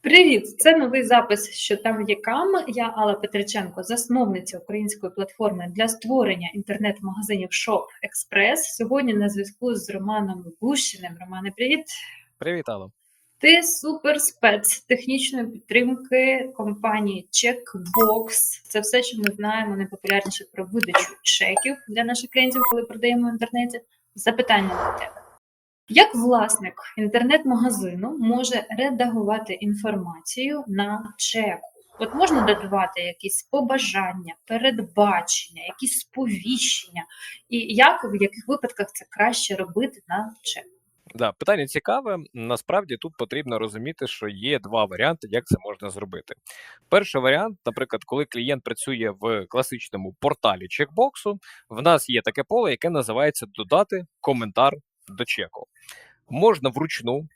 Привіт! Це новий запис, що там є кам. Я Алла Петриченко, засновниця української платформи для створення інтернет-магазинів Shop Express. Сьогодні на зв'язку з Романом Гущиним. Романе, привіт! Привіт, Алло. Ти суперспец технічної підтримки компанії Checkbox. Це все, що ми знаємо найпопулярніше про видачу чеків для наших клієнтів, коли продаємо в інтернеті. Запитання до тебе. Як власник інтернет-магазину може редагувати інформацію на чеку? От можна додавати якісь побажання, передбачення, якісь сповіщення, і як в яких випадках це краще робити на чеку? Да, питання цікаве. Насправді тут потрібно розуміти, що є два варіанти, як це можна зробити. Перший варіант, наприклад, коли клієнт працює в класичному порталі чекбоксу, в нас є таке поле, яке називається додати коментар до чеку. Можна вручну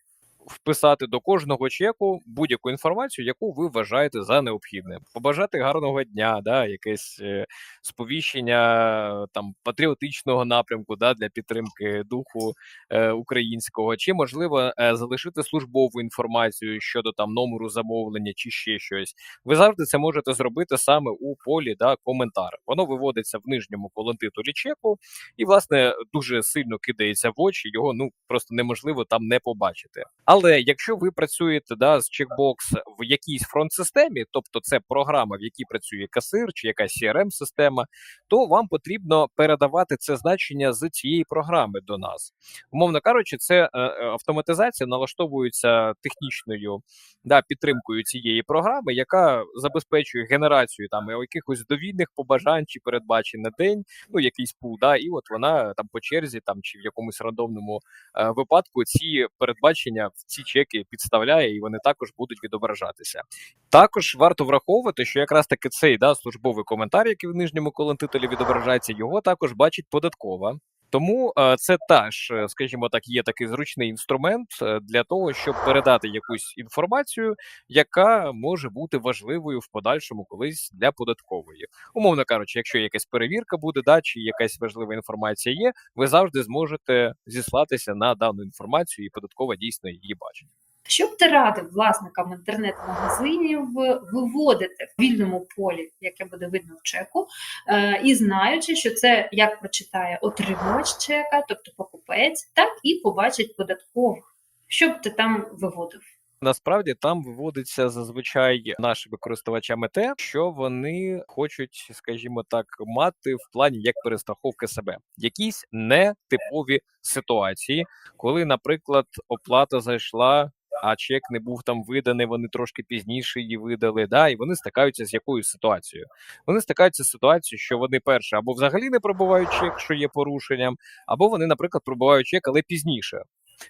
вписати до кожного чеку будь-яку інформацію, яку ви вважаєте за необхідне. Побажати гарного дня, да, якесь е, сповіщення там патріотичного напрямку да, для підтримки духу е, українського, чи можливо е, залишити службову інформацію щодо там номеру замовлення чи ще щось. Ви завжди це можете зробити саме у полі да, коментар. Воно виводиться в нижньому колонтитулі чеку, і власне дуже сильно кидається в очі. Його ну просто неможливо там не побачити. Але якщо ви працюєте да, з чекбокс в якійсь фронт-системі, тобто це програма, в якій працює касир чи якась crm система то вам потрібно передавати це значення з цієї програми до нас. Умовно кажучи, це е, е, автоматизація налаштовується технічною да, підтримкою цієї програми, яка забезпечує генерацію там якихось довільних побажань чи передбачень на день, ну якийсь пул, да, і от вона там по черзі, там чи в якомусь рандомному е, випадку ці передбачення ці чеки підставляє, і вони також будуть відображатися. Також варто враховувати, що якраз таки цей да, службовий коментар, який в нижньому колонтителі відображається, його також бачить податкова. Тому е, це теж, е, скажімо так, є такий зручний інструмент е, для того, щоб передати якусь інформацію, яка може бути важливою в подальшому колись для податкової. Умовно кажучи, якщо якась перевірка буде, да, чи якась важлива інформація є, ви завжди зможете зіслатися на дану інформацію, і податкова дійсно її бачить. Що б ти радив власникам інтернет-магазинів виводити в вільному полі, яке буде видно в чеку, е, і знаючи, що це як прочитає отримувач чека, тобто покупець, так і побачить податкових. Що б ти там виводив? Насправді там виводиться зазвичай нашими користувачами те, що вони хочуть, скажімо так, мати в плані як перестраховки себе, якісь нетипові ситуації, коли, наприклад, оплата зайшла а чек не був там виданий, вони трошки пізніше її видали. Да, І вони стикаються з якоюсь ситуацією. Вони стикаються з ситуацією, що вони перше або взагалі не пробувають чек, що є порушенням, або вони, наприклад, пробувають чек, але пізніше.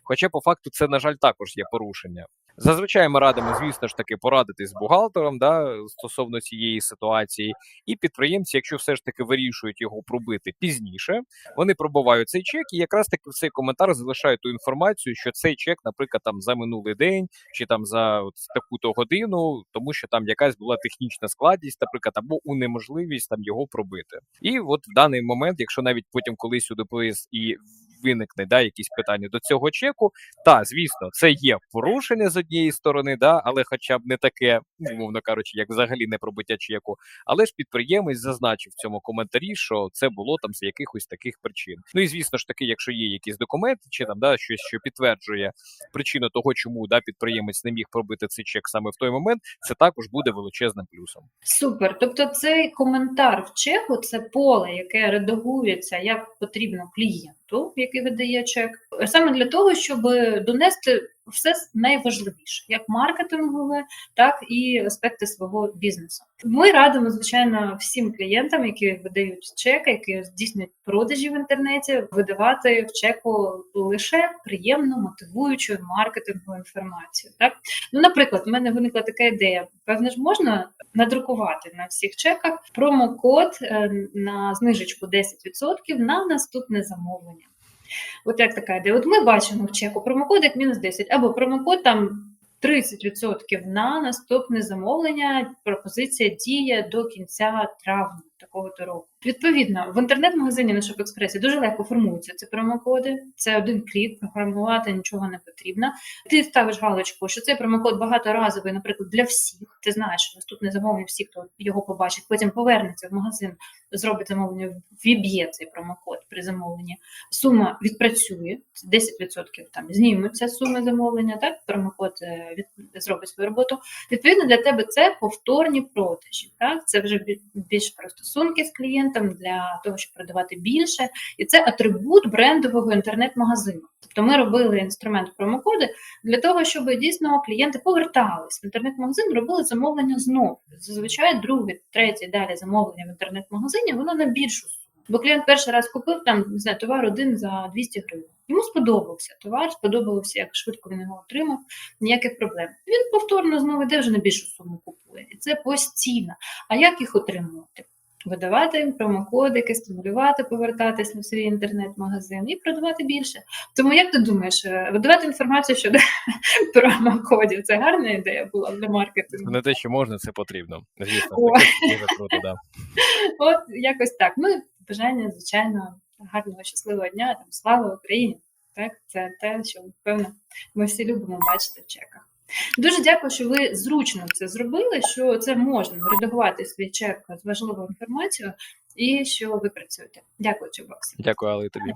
Хоча по факту це, на жаль, також є порушення. Зазвичай ми радимо, звісно ж таки, порадитись з бухгалтером да, стосовно цієї ситуації, і підприємці, якщо все ж таки вирішують його пробити пізніше, вони пробувають цей чек, і якраз таки в цей коментар залишають ту інформацію, що цей чек, наприклад, там за минулий день чи там за таку-то годину, тому що там якась була технічна складність, наприклад, або унеможливість там його пробити. І от в даний момент, якщо навіть потім колись у ДПС і виникне да, якісь питання до цього чеку. Та, звісно, це є порушення з однієї сторони, да, але хоча б не таке, умовно кажучи, як взагалі не пробиття чеку. Але ж підприємець зазначив в цьому коментарі, що це було там з якихось таких причин. Ну і звісно ж таки, якщо є якісь документи, чи там да щось, що підтверджує причину того, чому да підприємець не міг пробити цей чек саме в той момент, це також буде величезним плюсом. Супер. Тобто, цей коментар в чеку це поле, яке редагується як потрібно клієнту, який видає чек, саме для того, щоб донести все найважливіше, як маркетингове, так і аспекти свого бізнесу. Ми радимо, звичайно, всім клієнтам, які видають чек, які здійснюють продажі в інтернеті, видавати в чеку лише приємну, мотивуючу маркетингову інформацію. Так, ну, наприклад, в мене виникла така ідея. Певно ж, можна надрукувати на всіх чеках промокод е, на знижечку 10% на наступне замовлення. От як така ідея. От ми бачимо в чеку промокод як мінус 10, або промокод там 30% на наступне замовлення. Пропозиція діє до кінця травня. Такого-то року. Відповідно, в інтернет-магазині на Шопекспресі дуже легко формуються ці промокоди. Це один клік, програмувати нічого не потрібно. Ти ставиш галочку, що цей промокод багаторазовий, наприклад, для всіх. Ти знаєш, що наступне замовлення всі, хто його побачить, потім повернеться в магазин, зробить замовлення, віб'є цей промокод при замовленні. Сума відпрацює 10% там знімуться суми замовлення. Так промокод е, від зробить свою роботу. Відповідно, для тебе це повторні продажі. Так, це вже більш про стосунки з клієнтом для того, щоб продавати більше, і це атрибут брендового інтернет-магазину. Тобто ми робили інструмент промокоди для того, щоб дійсно клієнти повертались в інтернет-магазин, робили замовлення знову. Зазвичай друге, третє далі замовлення в інтернет-магазині воно на більшу суму. Бо клієнт перший раз купив там не знаю, товар один за 200 гривень. Йому сподобався товар, сподобався, як швидко він його отримав, ніяких проблем. Він повторно знову йде вже на більшу суму купує. І це постійно. А як їх отримувати? Видавати промокодики, стимулювати, повертатись на свій інтернет-магазин і продавати більше. Тому як ти думаєш, е, видавати інформацію щодо промокодів це гарна ідея була для маркетингу? Не те, що можна, це потрібно. Звісно, О. дуже круто, да. От якось так. Ну і бажання, звичайно, гарного щасливого дня. Там слава Україні. Так, це те, що певно ми всі любимо бачити в чеках. Дуже дякую, що ви зручно це зробили. Що це можна редагувати свій чек з важливою інформацією, і що ви працюєте. Дякую, Чубокс. Дякую, але тобі.